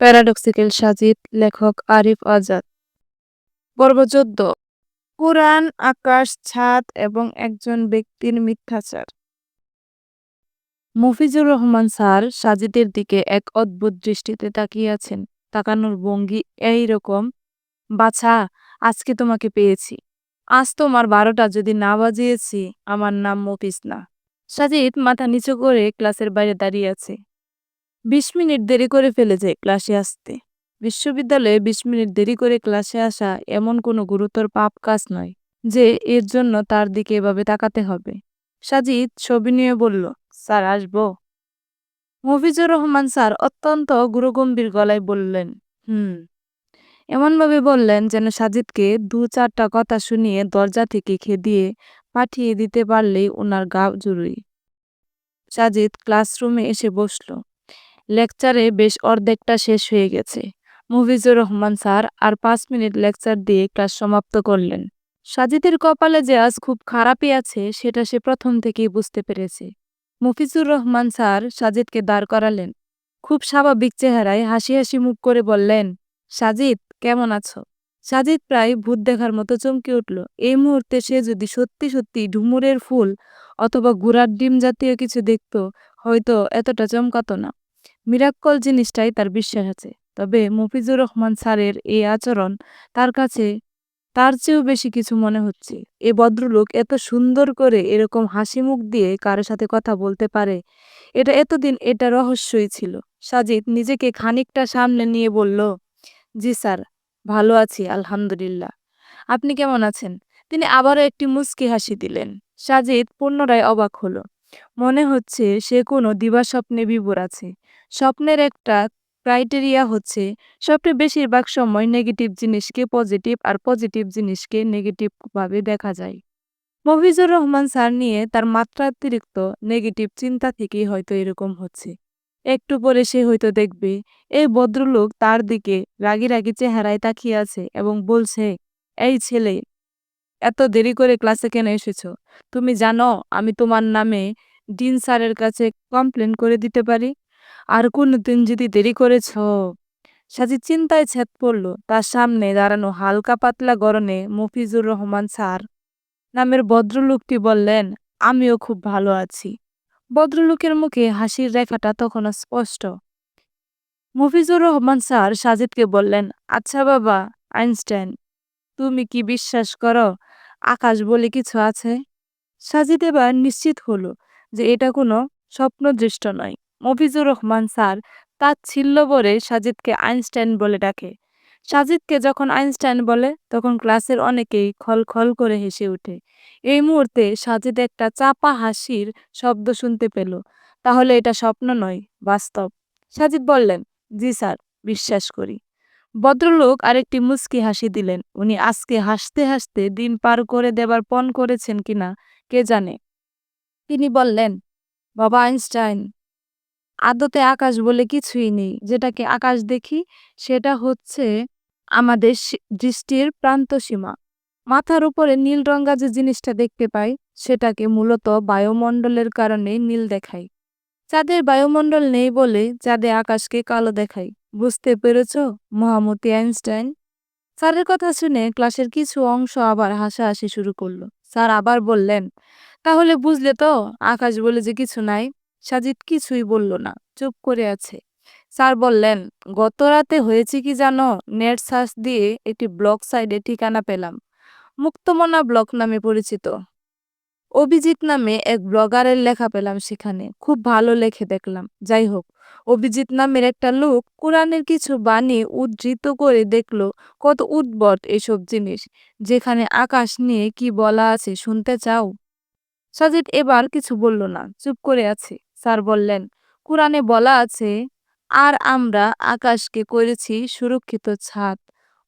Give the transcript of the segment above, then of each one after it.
Paradoxical Sajid, লেখক আরিফ আজাদ। পর্ব কোরআন, আকাশ, ছাদ এবং একজন ব্যক্তির মিথ্যাচার। মফিজুর রহমান স্যার সাজিদের দিকে এক অদ্ভুত দৃষ্টিতে তাকিয়ে আছেন। তাকানোর ভঙ্গি এই রকম, বাছা, আজকে তোমাকে পেয়েছি। আজ তোমার বারোটা যদি না বাজিয়েছি, আমার নাম মফিজ না। সাজিদ মাথা নিচু করে ক্লাসের বাইরে দাঁড়িয়ে আছে। বিশ মিনিট দেরি করে ফেলেছে ক্লাসে আসতে। বিশ্ববিদ্যালয়ে বিশ মিনিট দেরি করে ক্লাসে আসা এমন কোনো গুরুতর পাপ কাজ নয় যে এর জন্য তার দিকে এভাবে তাকাতে হবে। সাজিদ ছবি নিয়ে বলল, স্যার, আসব। মফিজুর রহমান স্যার অত্যন্ত গুরুগম্ভীর গলায় বললেন, হুম। এমনভাবে বললেন যেন সাজিদকে দু চারটা কথা শুনিয়ে দরজা থেকে খেদিয়ে পাঠিয়ে দিতে পারলেই ওনার গা জরুরি সাজিদ ক্লাসরুমে এসে বসল। লেকচারে বেশ অর্ধেকটা শেষ হয়ে গেছে। মুভিজুর রহমান স্যার আর পাঁচ মিনিট লেকচার দিয়ে ক্লাস সমাপ্ত করলেন। সাজিদের কপালে যে আজ খুব খারাপই আছে, সেটা সে প্রথম থেকেই বুঝতে পেরেছে। মুফিজুর রহমান স্যার সাজিদকে দাঁড় করালেন। খুব স্বাভাবিক চেহারায় হাসি হাসি মুখ করে বললেন, সাজিদ, কেমন আছো? সাজিদ প্রায় ভূত দেখার মতো চমকে উঠল। এই মুহূর্তে সে যদি সত্যি সত্যি ঢুমুরের ফুল অথবা গুড়ার ডিম জাতীয় কিছু দেখত, হয়তো এতটা চমকাতো না। মিরাক্কল জিনিসটাই তার বিশ্বাস আছে। তবে মফিজুর রহমান স্যারের এই আচরণ তার কাছে, তার চেয়েও বেশি কিছু মনে হচ্ছে। এ ভদ্রলোক এত সুন্দর করে এরকম হাসি মুখ দিয়ে কারোর সাথে কথা বলতে পারে, এটা এতদিন এটা রহস্যই ছিল। সাজিদ নিজেকে খানিকটা সামনে নিয়ে বলল, জি স্যার, ভালো আছি, আলহামদুলিল্লাহ। আপনি কেমন আছেন? তিনি আবারও একটি মুচকি হাসি দিলেন। সাজিদ পুনরায় অবাক হলো। মনে হচ্ছে সে কোনো দিবাস্বপ্নে বিভোর আছে। স্বপ্নের একটা ক্রাইটেরিয়া হচ্ছে স্বপ্নে বেশিরভাগ সময় নেগেটিভ জিনিসকে পজিটিভ আর পজিটিভ জিনিসকে নেগেটিভ ভাবে দেখা যায়। মফিজুর রহমান স্যার নিয়ে তার মাত্রাতিরিক্ত নেগেটিভ চিন্তা থেকেই হয়তো এরকম হচ্ছে। একটু পরে সে হয়তো দেখবে এই ভদ্রলোক তার দিকে রাগি রাগি চেহারায় তাকিয়ে আছে এবং বলছে, এই ছেলে এত দেরি করে ক্লাসে কেন এসেছ? তুমি জানো, আমি তোমার নামে ডিন স্যারের কাছে কমপ্লেন করে দিতে পারি? আর কোনদিন যদি দেরি করেছ? সাজি চিন্তায় ছেদ পড়ল। তার সামনে দাঁড়ানো হালকা পাতলা গরনে মফিজুর রহমান স্যার নামের ভদ্রলোকটি বললেন, আমিও খুব ভালো আছি। ভদ্রলোকের মুখে হাসির রেখাটা তখনও স্পষ্ট। মফিজুর রহমান স্যার সাজিদকে বললেন আচ্ছা বাবা, আইনস্টাইন, তুমি কি বিশ্বাস করো আকাশ বলে কিছু আছে? সাজিদ এবার নিশ্চিত হলো যে এটা কোনো স্বপ্নদৃষ্ট নয়। মফিজুর রহমান স্যার তাচ্ছিল্য বলে সাজিদকে আইনস্টাইন বলে ডাকে। সাজিদকে যখন আইনস্টাইন বলে, তখন ক্লাসের অনেকেই খল খল করে হেসে ওঠে। এই মুহূর্তে সাজিদ একটা চাপা হাসির শব্দ শুনতে পেল। তাহলে এটা স্বপ্ন নয়, বাস্তব। সাজিদ বললেন, জি স্যার, বিশ্বাস করি। ভদ্রলোক আরেকটি মুস্কি হাসি দিলেন। উনি আজকে হাসতে হাসতে দিন পার করে দেবার পণ করেছেন কিনা কে জানে? তিনি বললেন, বাবা আইনস্টাইন, আদতে আকাশ বলে কিছুই নেই। যেটাকে আকাশ দেখি, সেটা হচ্ছে আমাদের দৃষ্টির প্রান্তসীমা মাথার উপরে নীল রঙা যে জিনিসটা দেখতে পাই, সেটাকে মূলত বায়ুমণ্ডলের কারণে নীল দেখাই চাঁদের বায়ুমণ্ডল নেই বলে চাঁদে আকাশকে কালো দেখাই। বুঝতে পেরেছ, মহামতি আইনস্টাইন? স্যারের কথা শুনে ক্লাসের কিছু অংশ আবার হাসাহাসি শুরু করল। স্যার আবার বললেন, তাহলে বুঝলে তো, আকাশ বলে যে কিছু নাই, সাজিদ কিছুই বলল না, চুপ করে আছে। স্যার বললেন, গত রাতে হয়েছে কি জানো, নেট সার্চ দিয়ে একটি ব্লক সাইডে ঠিকানা পেলাম। মুক্তমনা ব্লক নামে পরিচিত। অভিজিৎ নামে এক ব্লগারের লেখা পেলাম সেখানে। খুব ভালো লেখে দেখলাম। যাই হোক, অভিজিৎ নামের একটা লোক কোরআনের কিছু বাণী উদ্ধৃত করে দেখল, কত উদ্ভট এসব জিনিস। যেখানে আকাশ নিয়ে কি বলা আছে শুনতে চাও? সাজিদ এবার কিছু বলল না, চুপ করে আছে। স্যার বললেন, কোরআনে বলা আছে, আর আমরা আকাশকে করেছি সুরক্ষিত ছাদ,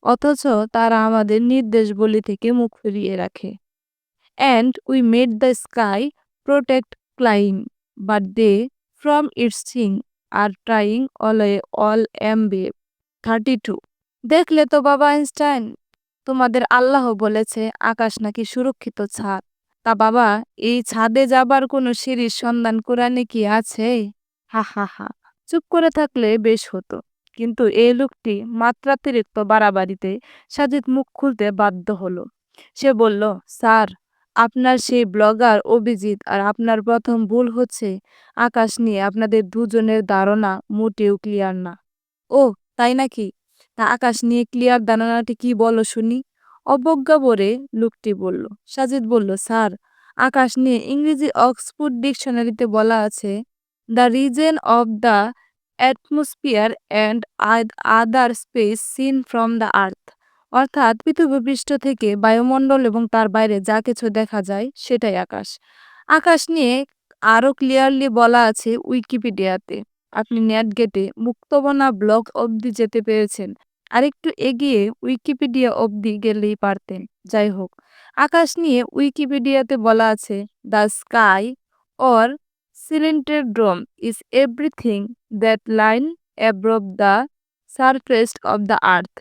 অথচ তারা আমাদের নির্দেশবলি থেকে মুখ ফিরিয়ে রাখে and we made the sky protect claim but they from its thing are trying all a all M B thirty two দেখলে তো বাবা আইনস্টাইন, তোমাদের আল্লাহ বলেছে আকাশ নাকি সুরক্ষিত ছাদ। তা বাবা, এই ছাদে যাবার কোনো সিঁড়ির সন্ধান কোরআনে কি আছে? হা হা হা। চুপ করে থাকলে বেশ হতো, কিন্তু এই লোকটি মাত্রাতিরিক্ত বাড়াবাড়িতে সাজিদ মুখ খুলতে বাধ্য হলো। সে বলল, স্যার আপনার সেই ব্লগার অভিজিৎ আর আপনার প্রথম ভুল হচ্ছে আকাশ নিয়ে। আপনাদের দুজনের ধারণা মোটেও ক্লিয়ার না। ও তাই নাকি? তা আকাশ নিয়ে ক্লিয়ার ধারণাটি কি বলো শুনি। অবজ্ঞা ভরে লোকটি বলল। সাজিদ বলল, স্যার, আকাশ নিয়ে ইংরেজি অক্সফোর্ড ডিকশনারিতে বলা আছে, the region of the atmosphere and other space seen from the earth. অর্থাৎ পৃথিবীপৃষ্ঠ থেকে বায়ুমণ্ডল এবং তার বাইরে যা কিছু দেখা যায় সেটাই আকাশ। আকাশ নিয়ে আরও ক্লিয়ারলি বলা আছে উইকিপিডিয়াতে আপনি নেট গেটে মুক্তবনা ব্লগ অবধি যেতে পেরেছেন। আরেকটু এগিয়ে উইকিপিডিয়া অবধি গেলেই পারতেন। যাই হোক, আকাশ নিয়ে উইকিপিডিয়াতে বলা আছে the sky or celestial dome is everything that lies above the surface of the earth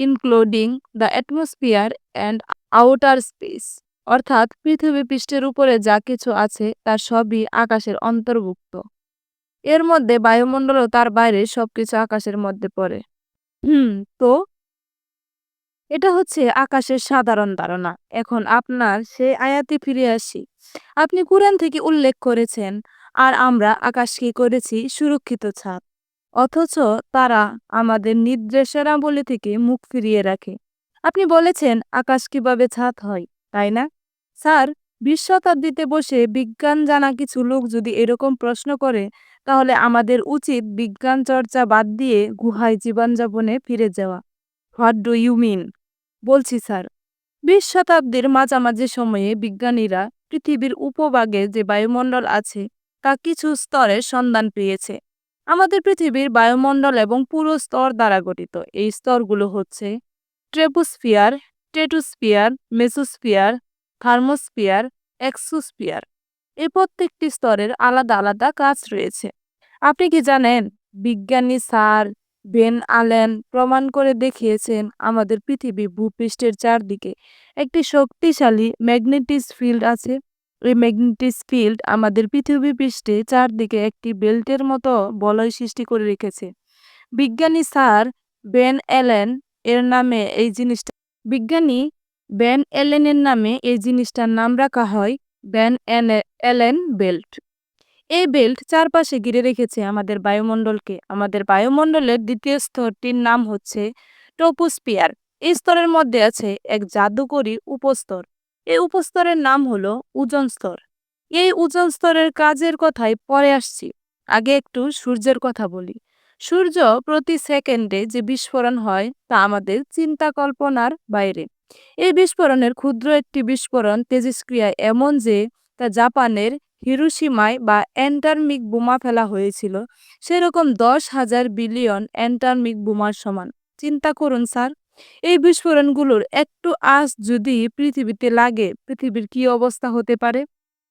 including the atmosphere and outer space অর্থাৎ পৃথিবী পৃষ্ঠের উপরে যা কিছু আছে তার সবই আকাশের অন্তর্ভুক্ত। এর মধ্যে বায়ুমণ্ডল ও তার বাইরে সবকিছু আকাশের মধ্যে পড়ে। হুম, তো এটা হচ্ছে আকাশের সাধারণ ধারণা। এখন আপনার সেই আয়াতে ফিরে আসি। আপনি কুরআন থেকে উল্লেখ করেছেন, আর আমরা আকাশকে করেছি সুরক্ষিত ছাদ। অথচ তারা আমাদের নির্দেশনাবলী থেকে মুখ ফিরিয়ে রাখে। আপনি বলেছেন আকাশ কীভাবে ছাদ হয়, তাই না? স্যার, বিশ শতাব্দীতে বসে বিজ্ঞান জানা কিছু লোক যদি এরকম প্রশ্ন করে, তাহলে আমাদের উচিত বিজ্ঞান চর্চা বাদ দিয়ে গুহায় জীবনযাপনে ফিরে যাওয়া। What do you mean? বলছি স্যার, বিশ শতাব্দীর মাঝামাঝি সময়ে বিজ্ঞানীরা পৃথিবীর উপভাগে যে বায়ুমণ্ডল আছে, তা কিছু স্তরের সন্ধান পেয়েছে। আমাদের পৃথিবীর বায়ুমণ্ডল এবং পুরো স্তর দ্বারা গঠিত। এই স্তরগুলো হচ্ছে troposphere, stratosphere, mesosphere, thermosphere, exosphere. এ প্রত্যেকটি স্তরের আলাদা আলাদা কাজ রয়েছে। আপনি কি জানেন, বিজ্ঞানী স্যার বেন আলেন প্রমাণ করে দেখিয়েছেন আমাদের পৃথিবী ভূপৃষ্ঠের চারদিকে একটি শক্তিশালী ম্যাগনেটিস ফিল্ড আছে। এই ম্যাগনেটিস ফিল্ড আমাদের পৃথিবী পৃষ্ঠে চারদিকে একটি বেল্টের মতো বলয় সৃষ্টি করে রেখেছে। বিজ্ঞানী স্যার বেন এলেন এর নামে এই জিনিসটা, বিজ্ঞানী বেন এলেনের নামে এই জিনিসটার নাম রাখা হয় বেন এলেন বেল্ট। এই বেল্ট চারপাশে ঘিরে রেখেছে আমাদের বায়ুমণ্ডলকে। আমাদের বায়ুমণ্ডলের দ্বিতীয় স্তরটির নাম হচ্ছে টোপোস্পিয়ার এই স্তরের মধ্যে আছে এক জাদুকরী উপস্তর। এই উপস্তরের নাম হলো ওজন স্তর। এই ওজন স্তরের কাজের কথাই পরে আসছি। আগে একটু সূর্যের কথা বলি। সূর্য প্রতি সেকেন্ডে যে বিস্ফোরণ হয় তা আমাদের চিন্তা কল্পনার বাইরে। এই বিস্ফোরণের ক্ষুদ্র একটি বিস্ফোরণ তেজস্ক্রিয়ায় এমন যে তা জাপানের হিরোসীমায় বা অ্যান্টার্মিক বোমা ফেলা হয়েছিল। সেরকম দশ হাজার বিলিয়ন অ্যান্টার্মিক বোমার সমান। চিন্তা করুন, স্যার। এই বিস্ফোরণগুলোর একটু আঁচ যদি পৃথিবীতে লাগে, পৃথিবীর কি অবস্থা হতে পারে?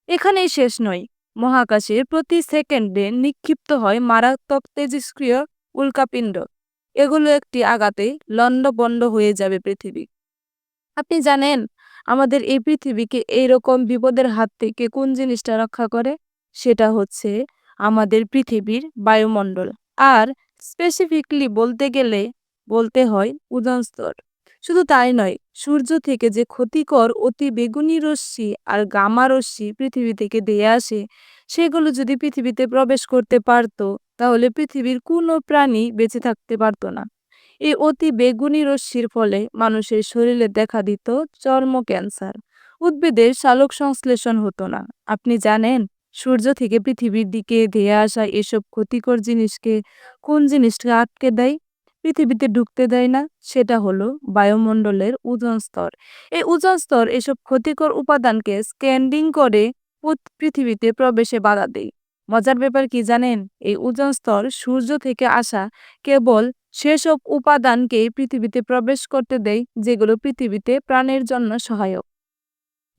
এখানেই শেষ নয়। মহাকাশে প্রতি সেকেন্ডে নিক্ষিপ্ত হয় মারাত্মক তেজস্ক্রিয় উল্কাপিণ্ড। এগুলো একটি আঘাতে লণ্ডভণ্ড হয়ে যাবে পৃথিবী। আপনি জানেন, আমাদের এই পৃথিবীকে এইরকম বিপদের হাত থেকে কোন জিনিসটা রক্ষা করে? সেটা হচ্ছে আমাদের পৃথিবীর বায়ুমণ্ডল। আর স্পেসিফিকলি বলতে গেলে বলতে হয় ওজন স্তর। শুধু তাই নয়, সূর্য থেকে যে ক্ষতিকর অতি বেগুনি রশ্মি আর গামা রশ্মি পৃথিবী থেকে দিয়ে আসে, সেগুলো যদি পৃথিবীতে প্রবেশ করতে পারতো, তাহলে পৃথিবীর কোনো প্রাণী বেঁচে থাকতে পারতো না। এই অতি বেগুনি রশ্মির ফলে মানুষের শরীরে দেখা দিত চর্ম ক্যান্সার। উদ্ভিদের সালোক সংশ্লেষণ হতো না। আপনি জানেন, সূর্য থেকে পৃথিবীর দিকে ধেয়ে আসা এসব ক্ষতিকর জিনিসকে কোন জিনিসটা আটকে দেয়? পৃথিবীতে ঢুকতে দেয় না, সেটা হলো বায়ুমণ্ডলের ওজন স্তর। এই ওজন স্তর এসব ক্ষতিকর উপাদানকে স্ক্যান্ডিং করে পৃথিবীতে প্রবেশে বাধা দেয়। মজার ব্যাপার কি জানেন? এই ওজন স্তর সূর্য থেকে আসা কেবল সেসব উপাদানকেই পৃথিবীতে প্রবেশ করতে দেয়, যেগুলো পৃথিবীতে প্রাণের জন্য সহায়ক।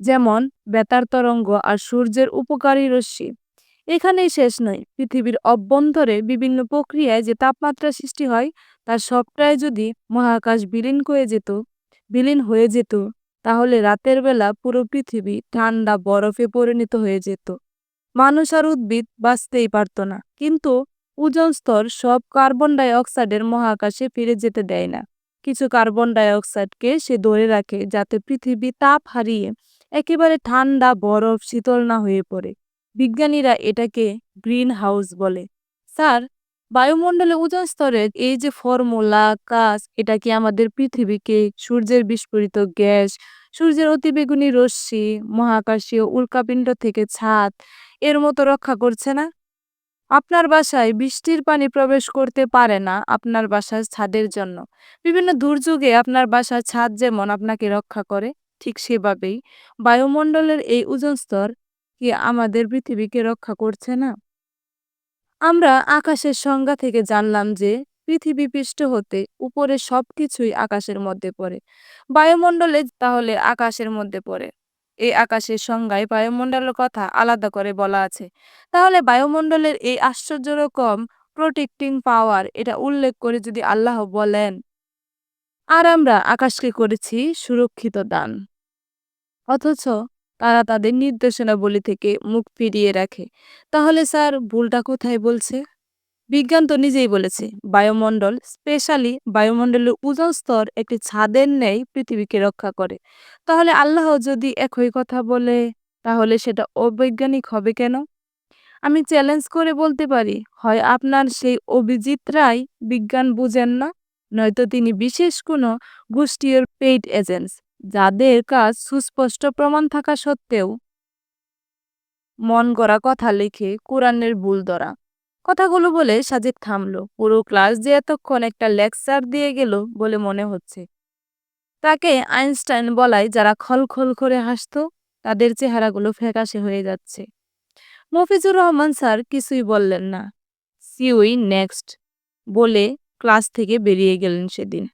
যেমন, বেতার তরঙ্গ আর সূর্যের উপকারী রশ্মি। এখানেই শেষ নয়। পৃথিবীর অভ্যন্তরে বিভিন্ন প্রক্রিয়ায় যে তাপমাত্রা সৃষ্টি হয় তার সবটাই যদি মহাকাশ বিলীন হয়ে যেত, বিলীন হয়ে যেত, তাহলে রাতের বেলা পুরো পৃথিবী ঠান্ডা বরফে পরিণত হয়ে যেত। মানুষ আর উদ্ভিদ বাঁচতেই পারত না, কিন্তু ওজোন স্তর সব কার্বন ডাই অক্সাইডের মহাকাশে ফিরে যেতে দেয় না। কিছু কার্বন ডাই অক্সাইডকে সে ধরে রাখে যাতে পৃথিবী তাপ হারিয়ে একেবারে ঠান্ডা বরফ শীতল না হয়ে পড়ে। বিজ্ঞানীরা এটাকে গ্রিন হাউস বলে। স্যার, বায়ুমণ্ডলে ওজন স্তরের এই যে ফর্মুলা, কাজ, এটা কি আমাদের পৃথিবীকে সূর্যের বিস্ফোরিত গ্যাস, সূর্যের অতিবেগুনি রশ্মি, মহাকাশীয় উল্কাপিণ্ড থেকে ছাদ, এর মতো রক্ষা করছে না? আপনার বাসায় বৃষ্টির পানি প্রবেশ করতে পারে না আপনার বাসার ছাদের জন্য। বিভিন্ন দুর্যোগে আপনার বাসার ছাদ যেমন আপনাকে রক্ষা করে, ঠিক সেভাবেই বায়ুমণ্ডলের এই ওজন স্তর কি আমাদের পৃথিবীকে রক্ষা করছে না? আমরা আকাশের সংজ্ঞা থেকে জানলাম যে, পৃথিবী পৃষ্ঠ হতে উপরে সবকিছুই আকাশের মধ্যে পড়ে। বায়ুমণ্ডলে তাহলে আকাশের মধ্যে পড়ে। এই আকাশের সংজ্ঞায় বায়ুমণ্ডলের কথা আলাদা করে বলা আছে। তাহলে বায়ুমণ্ডলের এই আশ্চর্য রকম প্রোটেক্টিং পাওয়ার এটা উল্লেখ করে যদি আল্লাহ বলেন, আর আমরা আকাশকে করেছি সুরক্ষিত দান। অথচ তারা তাদের নির্দেশনাবলী থেকে মুখ ফিরিয়ে রাখে। তাহলে স্যার, ভুলটা কোথায় বলছে? বিজ্ঞান তো নিজেই বলেছে, বায়ুমণ্ডল, স্পেশালি বায়ুমণ্ডলের ওজোন স্তর একটি ছাদের ন্যায় পৃথিবীকে রক্ষা করে। তাহলে আল্লাহ যদি একই কথা বলে, তাহলে সেটা অবৈজ্ঞানিক হবে কেন? আমি চ্যালেঞ্জ করে বলতে পারি, হয় আপনার সেই অভিজিৎরাই বিজ্ঞান বুঝেন না? নয়তো তিনি বিশেষ কোনো গোষ্ঠীর পেইড এজেন্টস। যাদের কাজ সুস্পষ্ট প্রমাণ থাকা সত্ত্বেও। মন গড়া কথা লিখে কোরআনের ভুল ধরা। কথাগুলো বলে সাজিদ থামলো। পুরো ক্লাস যে এতক্ষণ একটা লেকচার দিয়ে গেল বলে মনে হচ্ছে। তাকে আইনস্টাইন বলায় যারা খলখল করে হাসতো, তাদের চেহারাগুলো ফ্যাকাশে হয়ে যাচ্ছে। মফিজুর রহমান স্যার কিছুই বললেন না। সিউই নেক্সট বলে ক্লাস থেকে বেরিয়ে গেলেন সেদিন।